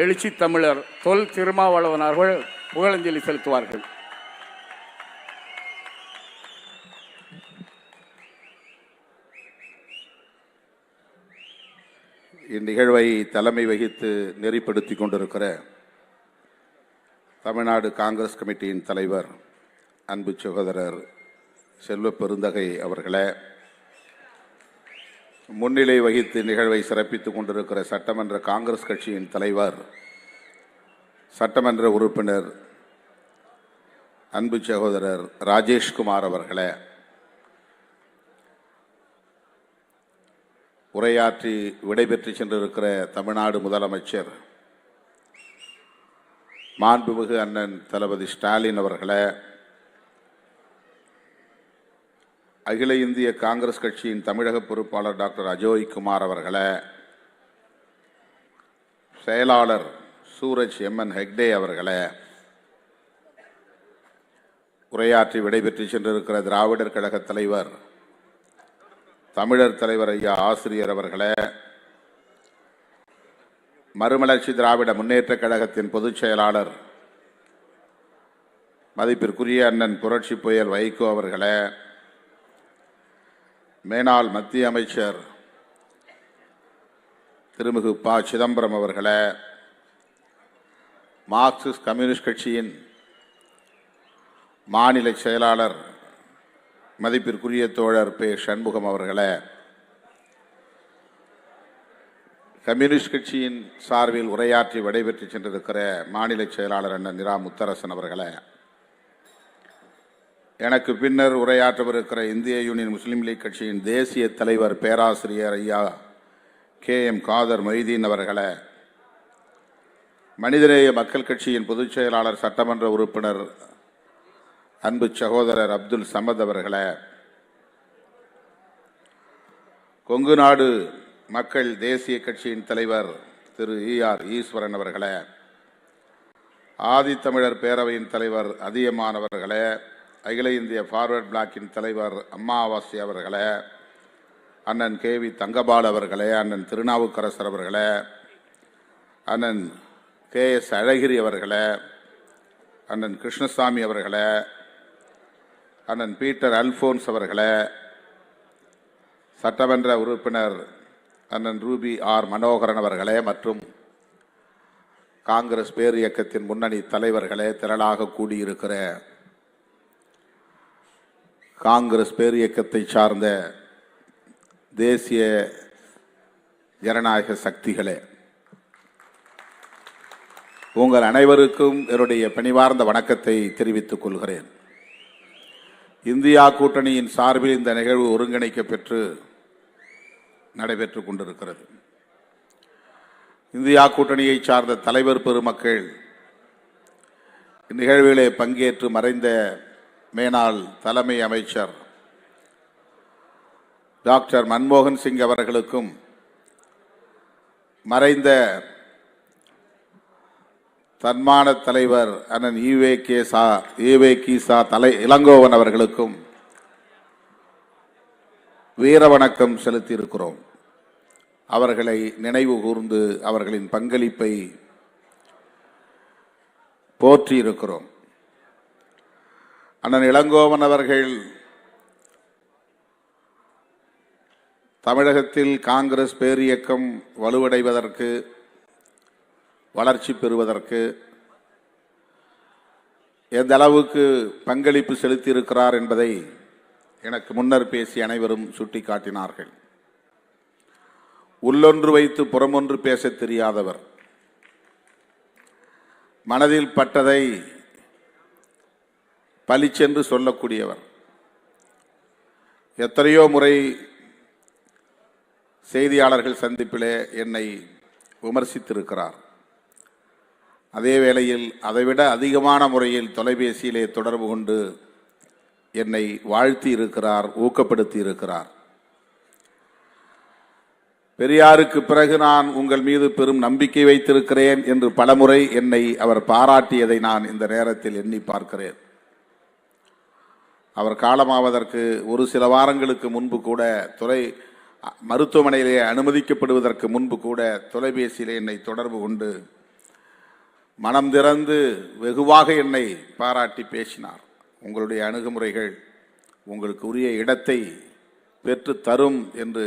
எழுச்சி தமிழர் தொல் திருமாவளவன் அவர்கள் புகழஞ்சலி செலுத்துவார்கள். இந்நிகழ்வை தலைமை வகித்து நெறிப்படுத்தி கொண்டிருக்கிற தமிழ்நாடு காங்கிரஸ் கமிட்டியின் தலைவர் அன்பு சகோதரர் செல்வ பெருந்தகை அவர்களே முன்னிலை வகித்து நிகழ்வை சிறப்பித்துக் கொண்டிருக்கிற சட்டமன்ற காங்கிரஸ் கட்சியின் தலைவர் சட்டமன்ற உறுப்பினர் அன்பு சகோதரர் ராஜேஷ்குமார் அவர்களே உரையாற்றி விடைபெற்று சென்றிருக்கிற தமிழ்நாடு முதலமைச்சர் மாண்புமிகு அண்ணன் தளபதி ஸ்டாலின் அவர்களே அகில இந்திய காங்கிரஸ் கட்சியின் தமிழக பொறுப்பாளர் டாக்டர் அஜோய் குமார் அவர்களை செயலாளர் சூரஜ் எம்என் ஹெக்டே அவர்களை உரையாற்றி விடைபெற்று சென்றிருக்கிற திராவிடர் கழக தலைவர் தமிழர் தலைவர் ஐயா ஆசிரியர் அவர்களே மறுமலர்ச்சி திராவிட முன்னேற்றக் கழகத்தின் பொதுச் செயலாளர் மதிப்பிற்குரிய அண்ணன் புரட்சி புயல் வைகோ அவர்களே மேனாள் மத்திய அமைச்சர் திருமிகு ப. சிதம்பரம் அவர்களை மார்க்சிஸ்ட் கம்யூனிஸ்ட் கட்சியின் மாநில செயலாளர் மதிப்பிற்குரிய தோழர் பே. சண்முகம் அவர்களை கம்யூனிஸ்ட் கட்சியின் சார்பில் உரையாற்றி விடைபெற்று சென்றிருக்கிற மாநில செயலாளர் அண்ணன் நிரா முத்தரசன் அவர்களை எனக்கு பின்னர் உரையாற்றவிருக்கிற இந்திய யூனியன் முஸ்லீம் லீக் கட்சியின் தேசிய தலைவர் பேராசிரியர் ஐயா கே எம் காதர் மொய்தீன் அவர்களை மனிதநேய மக்கள் கட்சியின் பொதுச் செயலாளர் சட்டமன்ற உறுப்பினர் அன்பு சகோதரர் அப்துல் சமத் அவர்களை கொங்கு நாடு மக்கள் தேசிய கட்சியின் தலைவர் திரு இ ஆர் ஈஸ்வரன் அவர்களே ஆதித்தமிழர் பேரவையின் தலைவர் அதியமானவர்களே அகில இந்திய ஃபார்வர்ட் பிளாக்கின் தலைவர் அம்மாவாசி அவர்களே அண்ணன் கே வி தங்கபால் அவர்களே அண்ணன் திருநாவுக்கரசர் அவர்களே அண்ணன் கே எஸ் அழகிரி அவர்களே அண்ணன் கிருஷ்ணசாமி அவர்களே அண்ணன் பீட்டர் அல்போன்ஸ் அவர்களே சட்டமன்ற உறுப்பினர் அண்ணன் ரூபி ஆர் மனோகரன் அவர்களே மற்றும் காங்கிரஸ் பேர் இயக்கத்தின் முன்னணி தலைவர்களே திரளாக கூடியிருக்கிற காங்கிரஸ் பேர் இயக்கத்தை சார்ந்த தேசிய ஜனநாயக சக்திகளே உங்கள் அனைவருக்கும் என்னுடைய பணிவார்ந்த வணக்கத்தை தெரிவித்துக் கொள்கிறேன். இந்தியா கூட்டணியின் சார்பில் இந்த நிகழ்வு ஒருங்கிணைக்க பெற்று கொண்டிருக்கிறது. இந்தியா கூட்டணியை சார்ந்த தலைவர் பெருமக்கள் இந்நிகழ்விலே பங்கேற்று மறைந்த மேனாள் தலைமை அமைச்சர் டாக்டர் மன்மோகன் சிங் அவர்களுக்கும் மறைந்த தன்மான தலைவர் அண்ணன் ஈவே கே சா ஈவே கி சா தலை இளங்கோவன் அவர்களுக்கும் வீர வணக்கம் செலுத்தி இருக்கிறோம் அவர்களை நினைவு கூர்ந்து அவர்களின் பங்களிப்பை போற்றியிருக்கிறோம். அண்ணன் இளங்கோவன் அவர்கள் தமிழகத்தில் காங்கிரஸ் பேரியக்கம் வலுவடைவதற்கு வளர்ச்சி பெறுவதற்கு எந்த அளவுக்கு பங்களிப்பு செலுத்தியிருக்கிறார் என்பதை எனக்கு முன்னர் பேசி அனைவரும் சுட்டிக்காட்டினார்கள். உள்ளொன்று வைத்து புறமொன்று பேசத் தெரியாதவர். மனதில் பட்டதை பளிச்சென்று சொல்லக்கூடியவர். எத்தனையோ முறை செய்தியாளர்கள் சந்திப்பிலே என்னை விமர்சித்திருக்கிறார். அதே வேளையில் அதைவிட அதிகமான முறையில் தொலைபேசியிலே தொடர்பு கொண்டு என்னை வாழ்த்தி இருக்கிறார் ஊக்கப்படுத்தி இருக்கிறார் பெரியாருக்கு பிறகு நான் உங்கள் மீது பெரும் நம்பிக்கை வைத்திருக்கிறேன் என்று பலமுறை என்னை அவர் பாராட்டியதை நான் இந்த நேரத்தில் எண்ணி பார்க்கிறேன். அவர் காலமாவதற்கு ஒரு சில வாரங்களுக்கு முன்பு கூட துறை மருத்துவமனையிலே அனுமதிக்கப்படுவதற்கு முன்பு கூட தொலைபேசியிலே என்னை தொடர்பு கொண்டு மனம் திறந்து வெகுவாக என்னை பாராட்டி பேசினார். உங்களுடைய அணுகுமுறைகள் உங்களுக்கு உரிய இடத்தை பெற்று தரும் என்று.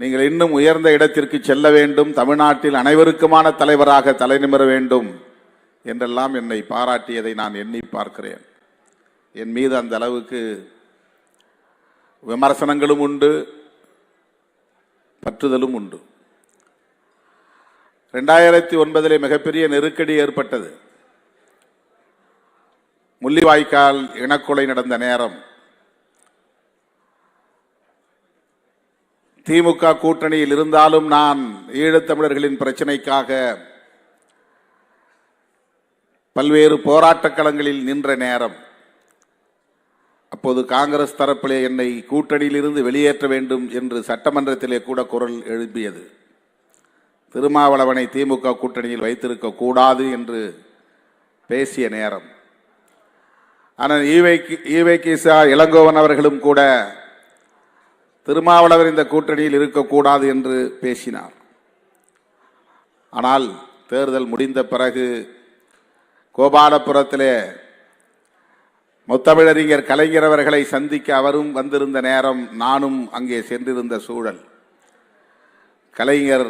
நீங்கள் இன்னும் உயர்ந்த இடத்திற்கு செல்ல வேண்டும். தமிழ்நாட்டில் அனைவருக்குமான தலைவராக தலைநிமிர வேண்டும் என்றெல்லாம் என்னை பாராட்டியதை நான் எண்ணி பார்க்கிறேன். என் மீது அந்த அளவுக்கு விமர்சனங்களும் உண்டு பற்றுதலும் உண்டு. ரெண்டாயிரத்தி ஒன்பதிலே மிகப்பெரிய நெருக்கடி ஏற்பட்டது. முள்ளிவாய்க்கால் இனக்கொலை நடந்த நேரம். திமுக கூட்டணியில் இருந்தாலும் நான் ஈழத்தமிழர்களின் பிரச்சனைக்காக பல்வேறு போராட்டக் களங்களில் நின்ற நேரம். அப்போது காங்கிரஸ் தரப்பிலே என்னை கூட்டணியிலிருந்து வெளியேற்ற வேண்டும் என்று சட்டமன்றத்திலே கூட குரல் எழுப்பியது. திருமாவளவனை திமுக கூட்டணியில் வைத்திருக்க கூடாது என்று பேசிய நேரம். ஆனால் ஈவைக்கு ஈவை கிசா இளங்கோவன் அவர்களும் கூட திருமாவளவர் இந்த கூட்டணியில் இருக்கக்கூடாது என்று பேசினார். ஆனால் தேர்தல் முடிந்த பிறகு கோபாலபுரத்திலே முத்தமிழறிஞர் கலைஞர் அவர்களை சந்திக்க அவரும் வந்திருந்த நேரம் நானும் அங்கே சென்றிருந்த சூழல். கலைஞர்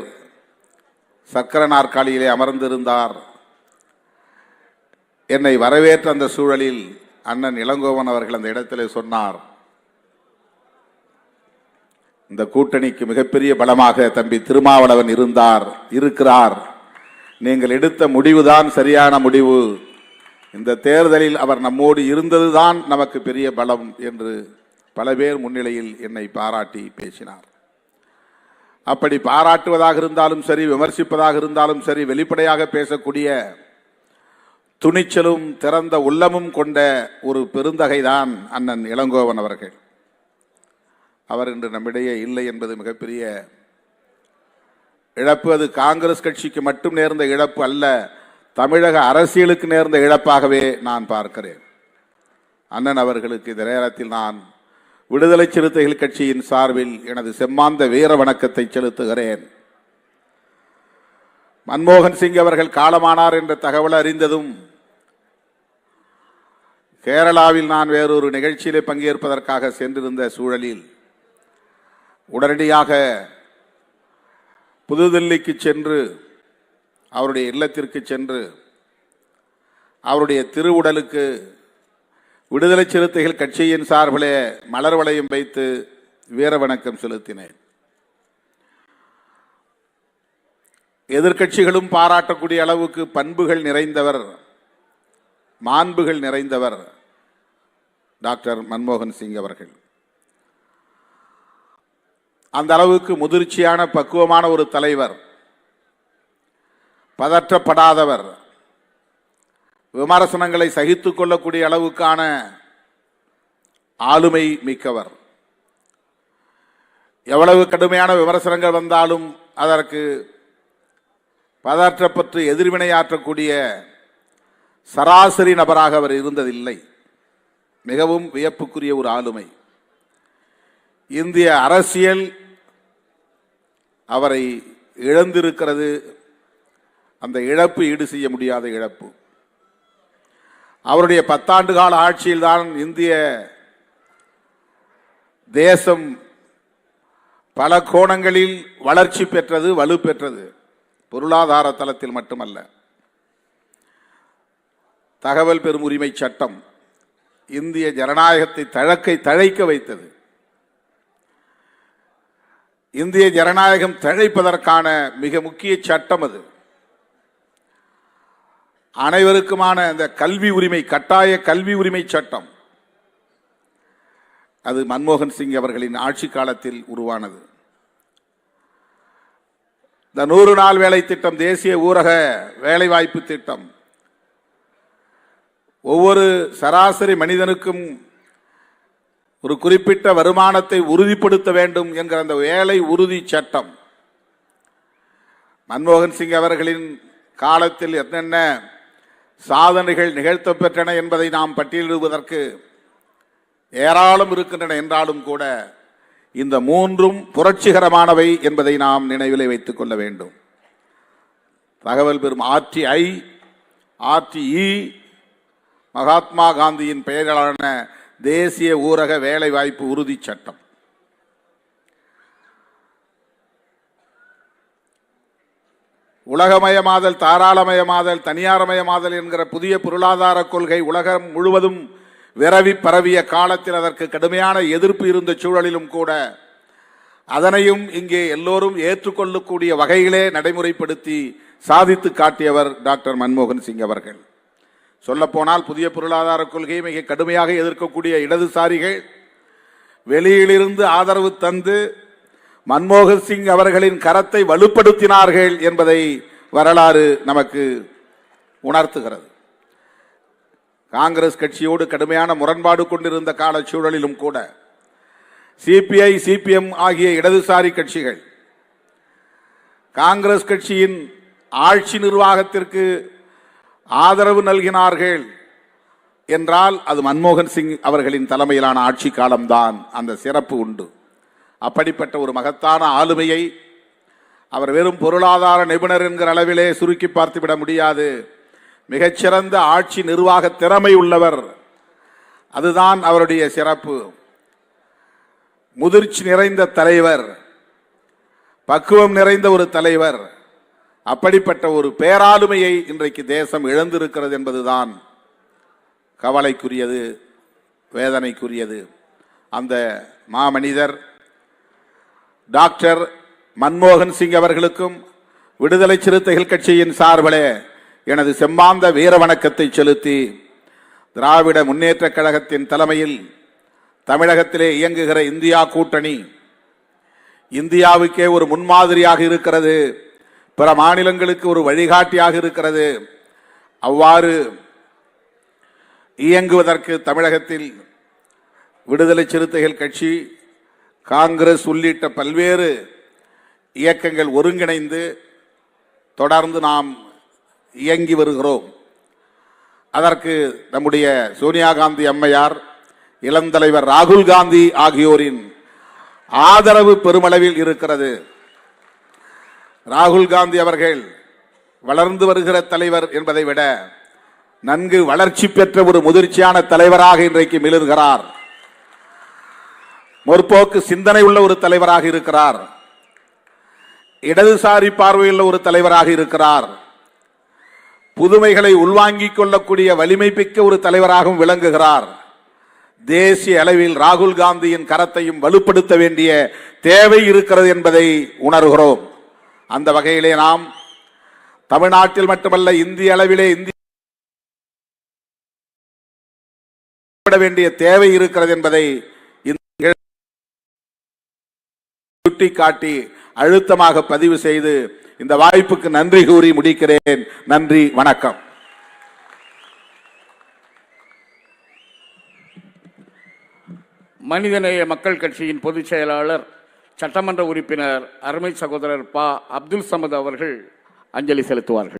சக்கர நாற்காலியிலே அமர்ந்திருந்தார். என்னை வரவேற்ற அந்த சூழலில் அண்ணன் இளங்கோவன் அவர்கள் அந்த இடத்திலே சொன்னார் இந்த கூட்டணிக்கு மிகப்பெரிய பலமாக தம்பி திருமாவளவன் இருந்தார் இருக்கிறார். நீங்கள் எடுத்த முடிவுதான் சரியான முடிவு. இந்த தேர்தலில் அவர் நம்மோடு இருந்ததுதான் நமக்கு பெரிய பலம் என்று பல பேர் முன்னிலையில் என்னை பாராட்டி பேசினார். அப்படி பாராட்டுவதாக இருந்தாலும் சரி விமர்சிப்பதாக இருந்தாலும் சரி வெளிப்படையாக பேசக்கூடிய துணிச்சலும் திறந்த உள்ளமும் கொண்ட ஒரு பெருந்தகைதான் அண்ணன் இளங்கோவன் அவர்கள். அவர் இன்று நம்மிடையே இல்லை என்பது மிகப்பெரிய இழப்பு. அது காங்கிரஸ் கட்சிக்கு மட்டும் நேர்ந்த இழப்பு அல்ல தமிழக அரசியலுக்கு நேர்ந்த இழப்பாகவே நான் பார்க்கிறேன். அண்ணன் அவர்களுக்கு இந்த நேரத்தில் நான் விடுதலை சிறுத்தைகள் கட்சியின் சார்பில் எனது செம்மாந்த வீர வணக்கத்தை செலுத்துகிறேன். மன்மோகன் சிங் அவர்கள் காலமானார் என்ற தகவல் அறிந்ததும் கேரளாவில் நான் வேறொரு நிகழ்ச்சியிலே பங்கேற்பதற்காக சென்றிருந்த சூழலில் உடனடியாக புதுதில்லிக்கு சென்று அவருடைய இல்லத்திற்கு சென்று அவருடைய திருவுடலுக்கு விடுதலை சிறுத்தைகள் கட்சியின் சார்பிலே மலர் வளையம் வைத்து வீர வணக்கம் செலுத்தினேன். எதிர்க்கட்சிகளும் பாராட்டக்கூடிய அளவுக்கு பண்புகள் நிறைந்தவர் மாண்புகள் நிறைந்தவர் டாக்டர் மன்மோகன் சிங் அவர்கள். அந்த அளவுக்கு முதிர்ச்சியான பக்குவமான ஒரு தலைவர் பதற்றப்படாதவர். விமர்சனங்களை சகித்து கொள்ளக்கூடிய அளவுக்கான ஆளுமை மிக்கவர். எவ்வளவு கடுமையான விமர்சனங்கள் வந்தாலும் அதற்கு பதற்றப்பட்டு எதிர்வினையாற்றக்கூடிய சராசரி நபராக அவர் இருந்ததில்லை. மிகவும் வியப்புக்குரிய ஒரு ஆளுமை. இந்திய அரசியல் அவரை இழந்திருக்கிறது அந்த இழப்பு ஈடு செய்ய முடியாத இழப்பு. அவருடைய பத்தாண்டு கால ஆட்சியில்தான் இந்திய தேசம் பல கோணங்களில் வளர்ச்சி பெற்றது வலு பெற்றது. பொருளாதார தளத்தில் மட்டுமல்ல. தகவல் பெறும் உரிமை சட்டம் இந்திய ஜனநாயகத்தை தழக்கை தழைக்க வைத்தது. இந்திய ஜனநாயகம் தழைப்பதற்கான மிக முக்கிய சட்டம் அது. அனைவருக்குமான அந்த கல்வி உரிமை கட்டாய கல்வி உரிமை சட்டம் அது மன்மோகன் சிங் அவர்களின் ஆட்சி காலத்தில் உருவானது. இந்த நூறு நாள் வேலை திட்டம் தேசிய ஊரக வேலைவாய்ப்பு திட்டம் ஒவ்வொரு சராசரி மனிதனுக்கும் ஒரு குறிப்பிட்ட வருமானத்தை உறுதிப்படுத்த வேண்டும் என்கிற அந்த வேலை உறுதி சட்டம். மன்மோகன் சிங் அவர்களின் காலத்தில் என்னென்ன சாதனைகள் நிகழ்த்த பெற்றன என்பதை நாம் பட்டியலிடுவதற்கு ஏராளம் இருக்கின்றன என்றாலும் கூட இந்த மூன்றும் புரட்சிகரமானவை என்பதை நாம் நினைவிலை வைத்துக் கொள்ள வேண்டும். தகவல் பெறும் ஆர்டிஐ ஆர்டிஇ மகாத்மா காந்தியின் பெயரிலான தேசிய ஊரக வேலைவாய்ப்பு உறுதிச் சட்டம். உலகமயமாதல் தாராளமயமாதல் தனியார்மயமாதல் என்கிற புதிய பொருளாதார கொள்கை உலகம் முழுவதும் விரவி பரவிய காலத்தில் அதற்கு கடுமையான எதிர்ப்பு இருந்த சூழலிலும் கூட அதனையும் இங்கே எல்லோரும் ஏற்றுக்கொள்ளக்கூடிய வகையிலே நடைமுறைப்படுத்தி சாதித்து காட்டியவர் டாக்டர் மன்மோகன் சிங் அவர்கள். சொல்லப்போனால் புதிய பொருளாதார கொள்கையை மிக கடுமையாக எதிர்க்கக்கூடிய இடதுசாரிகள் வெளியிலிருந்து ஆதரவு தந்து மன்மோகன் சிங் அவர்களின் கரத்தை வலுப்படுத்தினார்கள் என்பதை வரலாறு நமக்கு உணர்த்துகிறது. காங்கிரஸ் கட்சியோடு கடுமையான முரண்பாடு கொண்டிருந்த கால சூழலிலும் கூட சிபிஐ சிபிஎம் ஆகிய இடதுசாரி கட்சிகள் காங்கிரஸ் கட்சியின் ஆட்சி நிர்வாகத்திற்கு ஆதரவு நல்கினார்கள் என்றால் அது மன்மோகன் சிங் அவர்களின் தலைமையிலான ஆட்சி காலம்தான். அந்த சிறப்பு உண்டு. அப்படிப்பட்ட ஒரு மகத்தான ஆளுமையை அவர் வெறும் பொருளாதார நிபுணர் என்கிற அளவிலே சுருக்கி பார்த்துவிட முடியாது. மிகச்சிறந்த ஆட்சி நிர்வாக திறமை உள்ளவர். அதுதான் அவருடைய சிறப்பு. முதிர்ச்சி நிறைந்த தலைவர். பக்குவம் நிறைந்த ஒரு தலைவர். அப்படிப்பட்ட ஒரு பேராளுமையை இன்றைக்கு தேசம் இழந்திருக்கிறது என்பதுதான் கவலைக்குரியது வேதனைக்குரியது. அந்த மாமனிதர் டாக்டர் மன்மோகன் சிங் அவர்களுக்கும் விடுதலை சிறுத்தைகள் கட்சியின் சார்பிலே எனது செம்மாந்த வீர வணக்கத்தை செலுத்தி திராவிட முன்னேற்றக் கழகத்தின் தலைமையில் தமிழகத்திலே இயங்குகிற இந்தியா கூட்டணி இந்தியாவுக்கே ஒரு முன்மாதிரியாக இருக்கிறது பிற மாநிலங்களுக்கு ஒரு வழிகாட்டியாக இருக்கிறது அவ்வாறு இயங்குவதற்கு தமிழகத்தில் விடுதலை சிறுத்தைகள் கட்சி காங்கிரஸ் உள்ளிட்ட பல்வேறு இயக்கங்கள் ஒருங்கிணைந்து தொடர்ந்து நாம் இயங்கி வருகிறோம். அதற்கு நம்முடைய சோனியா காந்தி அம்மையார் இளந்தலைவர் ராகுல் காந்தி ஆகியோரின் ஆதரவு பெருமளவில் இருக்கிறது. ராகுல் காந்தி அவர்கள் வளர்ந்து வருகிற தலைவர் என்பதை விட நன்கு வளர்ச்சி பெற்ற ஒரு முதிர்ச்சியான தலைவராக இன்றைக்கு மிளர்கிறார். முற்போக்கு சிந்தனை உள்ள ஒரு தலைவராக இருக்கிறார். இடதுசாரி பார்வையுள்ள ஒரு தலைவராக இருக்கிறார். புதுமைகளை உள்வாங்கிக் கொள்ளக்கூடிய வலிமை மிக்க ஒரு தலைவராகவும் விளங்குகிறார். தேசிய அளவில் ராகுல் காந்தியின் கரத்தையும் வலுப்படுத்த வேண்டிய தேவை இருக்கிறது என்பதை உணர்கிறோம். அந்த வகையிலே நாம் தமிழ்நாட்டில் மட்டுமல்ல இந்திய அளவிலே இந்திய விட வேண்டிய தேவை இருக்கிறது என்பதை இந்த சுட்டிக்காட்டி அழுத்தமாக பதிவு செய்து இந்த வாய்ப்புக்கு நன்றி கூறி முடிக்கிறேன். நன்றி வணக்கம். மனிதநேய மக்கள் கட்சியின் பொதுச் செயலாளர் சட்டமன்ற உறுப்பினர் அருமை சகோதரர் பா. அப்துல் சமத் அவர்கள் அஞ்சலி செலுத்துவார்கள்.